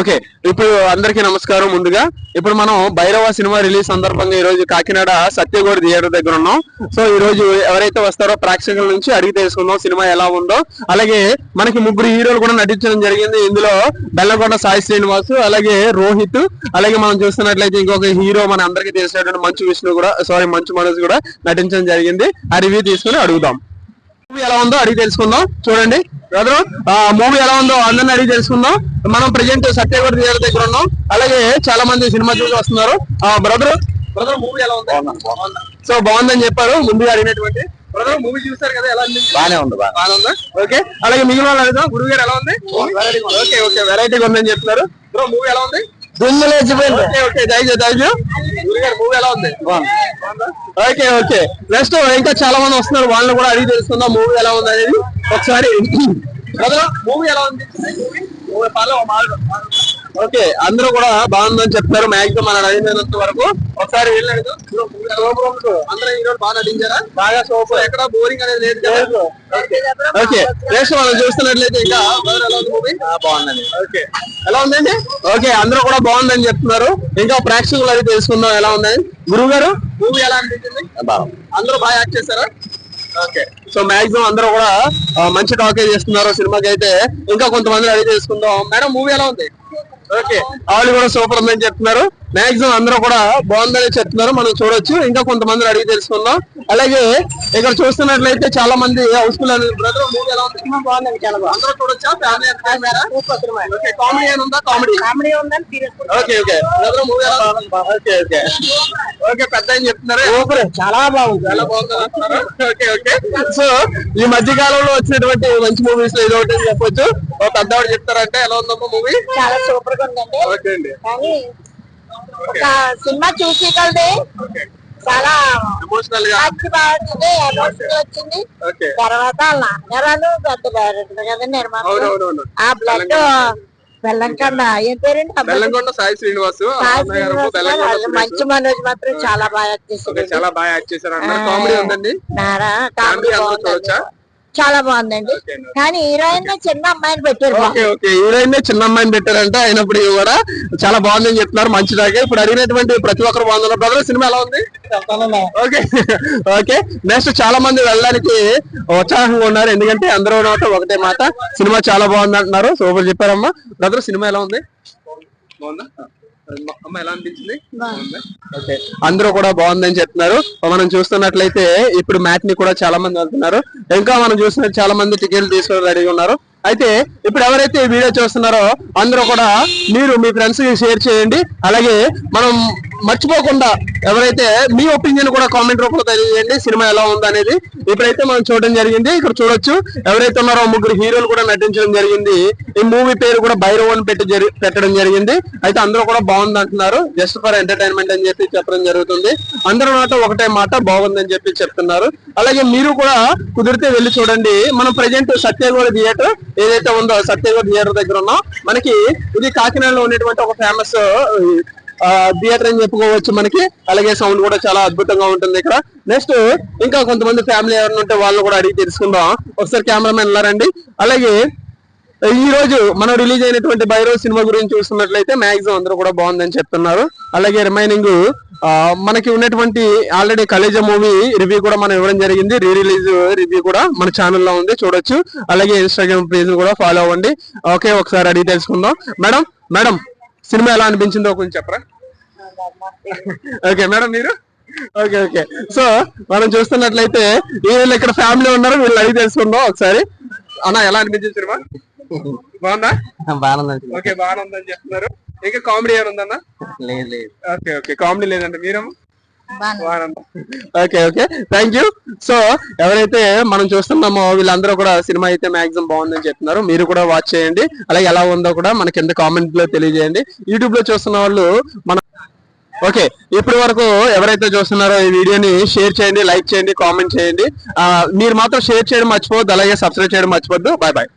Okay ఇప్పుడు అందరికీ నమస్కారం ముందుగా. ఇప్పుడు మనం భైరవ సినిమా రిలీజ్ సందర్భంగా ఈ రోజు కాకినాడ సత్యగోడి థియేటర్ దగ్గర ఉన్నాం. సో ఈ రోజు ఎవరైతే వస్తారో ప్రేక్షకుల నుంచి అడిగి తెలుసుకుందాం సినిమా ఎలా ఉందో. అలాగే మనకి ముగ్గురు హీరోలు కూడా నటించడం జరిగింది. ఇందులో బెల్లకొండ సాయి శ్రీనివాస్ అలాగే రోహిత్ అలాగే మనం చూస్తున్నట్లయితే ఇంకొక హీరో మన అందరికీ తెలిసినటువంటి మంచు విష్ణు కూడా సారీ మంచు మనోజ్ కూడా నటించడం జరిగింది. ఆ రివ్యూ తీసుకుని అడుగుదాం. ఎలా ఉందో అడిగి తెలుసుకుందాం. చూడండి. బ్రదర్ ఆ మూవీ ఎలా ఉందో అందరిని అడిగి తెలుసుకుందాం. మనం ప్రెజెంట్ సత్యగఢ థియేటర్ దగ్గర ఉన్నాం. అలాగే చాలా మంది సినిమా చూసి వస్తున్నారు. ఆ బ్రదర్ బ్రదర్ మూవీ ఎలా ఉంది? సో బాగుందని చెప్పారు. ముందుగా అడిగినటువంటి బ్రదర్ మూవీ చూసారు కదా ఎలా ఉంది? బానే ఉంది బాగా ఉందా? ఓకే. అలాగే మిగిలిన వాళ్ళు అడుగుదాం. గురువు గారు ఎలా ఉంది? Okay okay. వెరైటీగా ఉందని చెప్తున్నారు. బ్రో మూవీ ఎలా ఉంది? ఓకే ఓకే నెక్స్ట్ ఇంకా చాలా మంది వస్తున్నారు. వాళ్ళని కూడా అడిగి తెలుసుకుందాం మూవీ ఎలా ఉంది అనేది. ఒకసారి మూవీ ఎలా ఉంది? ఓకే అందరూ కూడా బాగుందని చెప్తున్నారు మ్యాక్సిమం మనం అడిగినంత వరకు. ఒకసారి వెళ్ళలేదు అందరూ బాగా నటించారా? బాగా సోపు ఎక్కడ బోరింగ్ అనేది లేదు కదా. ఓకే. నెక్స్ట్ మనం చూస్తున్నట్లయితే ఇంకా brother ఎలా ఉంది మూవీ బాగుందండి. ఓకే. ఎలా ఉందండి? ఓకే అందరూ కూడా బాగుందని చెప్తున్నారు. ఇంకా ప్రేక్షకులు అది తెలుసుకుందాం ఎలా ఉందని. గురువు గారు? మూవీ ఎలా అనిపించింది? అందరూ బాగా యాక్ట్ చేశారా? ఓకే. సో మాక్సిమం అందరూ కూడా మంచి టాకే చేస్తున్నారు సినిమాకి అయితే ఇంకా కొంతమంది అడిగి తెలుసుకుందాం. మేడం మూవీ ఎలా ఉంది? ఓకే. వాళ్ళు కూడా సూపర్ ఉందని చెప్తున్నారు. మాక్సిమం అందరూ కూడా బాగుందని చెప్తున్నారు. మనం చూడొచ్చు. ఇంకా కొంతమంది అడిగి తెలుసుకుందాం. అలాగే ఇక్కడ చూస్తున్నట్లయితే చాలా మంది హౌస్ఫుల్ అని బ్రదర్ మూవీ ఎలా ఉంది? బాగుందండి చాలా బాగుంది. అందరూ చూడొచ్చా? ఫ్యామిలీ ఓకే కామెడీ అని ఉందా? కామెడీ. కామెడీ ఉందని ఓకే ఓకే. బ్రదర్ మూవీ ఎలా ఓకే ఓకే. ఓకే పెద్ద అని చెప్తున్నారు. సూపర్. చాలా బాగుంది. చాలా బాగుంది. Okay okay. సో ఈ మధ్య కాలంలో వచ్చినటువంటి మంచి మూవీస్లో ఇది ఒకటి చెప్పొచ్చు. ఒక పెద్దవాడు చెప్తారంటే ఎలా ఉందమ్మా మూవీ చాలా సూపర్గా ఉందండి. ఓకే అండి. కానీ ఒక సినిమా చూసి కలిది చాలా ఎమోషనల్ మంచి వచ్చింది ఎమోషనల్ వచ్చింది. ఓకే తర్వాత వాళ్ళ నాన్నగారు పెద్ద డైరెక్టర్ కదండి నిర్మాత. ఆ బ్లడ్ బెల్లం కన్నా ఏం పేరండి? బెల్లంకొండ సాయి శ్రీనివాస్ బెల్లంకొండ మంచి. మనోజ్ మాత్రం చాలా బాగా ఓకే, చేశారు. చాలా బాగా యాక్ట్ చేశారు. కామెడీ ఉందండి. కామెడీ చూడొచ్చా? చాలా బాగుందండి. కానీ హీరోయిన్ చిన్న అమ్మాయిని పెట్టారు. Okay okay. హీరోయిన్ చిన్న అమ్మాయిని పెట్టారంటే అయినప్పుడు కూడా చాలా బాగుందని చెప్తున్నారు మంచిదాగే ఇప్పుడు అడిగినటువంటి ప్రతి ఒక్కరు బాగుంది బ్రదర్ సినిమా ఎలా ఉంది? Okay okay. నెక్స్ట్ చాలా మంది వెళ్ళడానికి ఉత్సాహంగా ఉన్నారు. ఎందుకంటే అందరూ నోట ఒకటే మాట. సినిమా చాలా బాగుంది అంటున్నారు సూపర్ చెప్పారమ్మా. బ్రదర్ సినిమా ఎలా ఉంది? బాగుందా? అమ్మ ఎలా అనిపించింది? ఓకే. అందరూ కూడా బాగుందని చెప్తున్నారు. మనం చూస్తున్నట్లయితే ఇప్పుడు మ్యాచ్ని కూడా చాలా మంది వెళ్తున్నారు ఇంకా మనం చూస్తున్న చాలా మంది టికెట్లు తీసుకొని రెడీగా ఉన్నారు. అయితే ఇప్పుడు ఎవరైతే ఈ వీడియో చూస్తున్నారో అందరూ కూడా మీరు మీ ఫ్రెండ్స్కి షేర్ చేయండి. అలాగే మనం మర్చిపోకుండా ఎవరైతే మీ ఒపీనియన్ కూడా కామెంట్ రూపంలో తెలియజేయండి. సినిమా ఎలా ఉందనేది అనేది ఇప్పుడైతే మనం చూడడం జరిగింది. ఇక్కడ చూడొచ్చు ఎవరైతే ఉన్నారో ముగ్గురు హీరోలు కూడా నటించడం జరిగింది. ఈ మూవీ పేరు కూడా భైరవ్ అని పెట్టి పెట్టడం జరిగింది. అయితే అందరూ కూడా బాగుంది అంటున్నారు. జస్ట్ ఫర్ ఎంటర్టైన్మెంట్ అని చెప్పి చెప్పడం జరుగుతుంది. అందరూ మాట ఒకటే మాట బాగుందని చెప్పి చెప్తున్నారు. అలాగే మీరు కూడా కుదిరితే వెళ్ళి చూడండి. మనం ప్రజెంట్ సత్యగోడ థియేటర్ ఏదైతే ఉందో సత్యగోడ థియేటర్ దగ్గర ఉన్నాం మనకి ఇది కాకినాడలో ఉన్నటువంటి ఒక ఫేమస్ థియేటర్ అని చెప్పుకోవచ్చు మనకి. అలాగే సౌండ్ కూడా చాలా అద్భుతంగా ఉంటుంది ఇక్కడ. నెక్స్ట్ ఇంకా కొంతమంది ఫ్యామిలీ ఎవరైనా ఉంటే వాళ్ళని కూడా అడిగి తెలుసుకుందాం. ఒకసారి కెమెరామెన్ వెళ్ళారండి అలాగే ఈ రోజు మనం రిలీజ్ అయినటువంటి బైరో సినిమా గురించి చూస్తున్నట్లయితే మాక్సిమం అందరూ కూడా బాగుందని చెప్తున్నారు. అలాగే రిమైనింగ్ మనకి ఉన్నటువంటి ఆల్రెడీ కలేజా మూవీ రివ్యూ కూడా మనం ఇవ్వడం జరిగింది. రీ రిలీజ్ రివ్యూ కూడా మన ఛానల్లో ఉంది చూడొచ్చు. అలాగే ఇన్స్టాగ్రామ్ పేజ్ కూడా ఫాలో అవ్వండి. ఓకే ఒకసారి అడిగి తెలుసుకుందాం మేడం మేడం సినిమా ఎలా అనిపించిందో కొంచెం చెప్పరా? ఓకే మేడం మీరు? Okay okay. సో మనం చూస్తున్నట్లయితే వీళ్ళు ఇక్కడ ఫ్యామిలీ ఉన్నారు వీళ్ళు అడిగి తెలుసుకుందాం ఒకసారి. అన్న ఎలా అనిపించింది సినిమా? బాగుందా? బాగుందండి. ఓకే బాగానే ఉందని చెప్తున్నారు. ఇంకా కామెడీ ఏమైనా ఉందన్న? లేదు లేదు. Okay okay. కామెడీ లేదంటే మీరేమో? బాగుంది. Okay okay. Thank you so ఎవరైతే మనం చూస్తున్నామో వీళ్ళందరూ కూడా సినిమా అయితే మాక్సిమం బాగుందని చెప్తున్నారు. మీరు కూడా వాచ్ చేయండి. అలాగే ఎలా ఉందో కూడా మన కింద కామెంట్లో తెలియజేయండి. యూట్యూబ్లో చూస్తున్న వాళ్ళు మన ఓకే ఇప్పటి వరకు ఎవరైతే చూస్తున్నారో ఈ వీడియోని షేర్ చేయండి లైక్ చేయండి కామెంట్ చేయండి. మీరు మాత్రం షేర్ చేయడం మర్చిపోవద్దు అలాగే సబ్స్క్రైబ్ చేయడం మర్చిపోద్దు బాయ్ బాయ్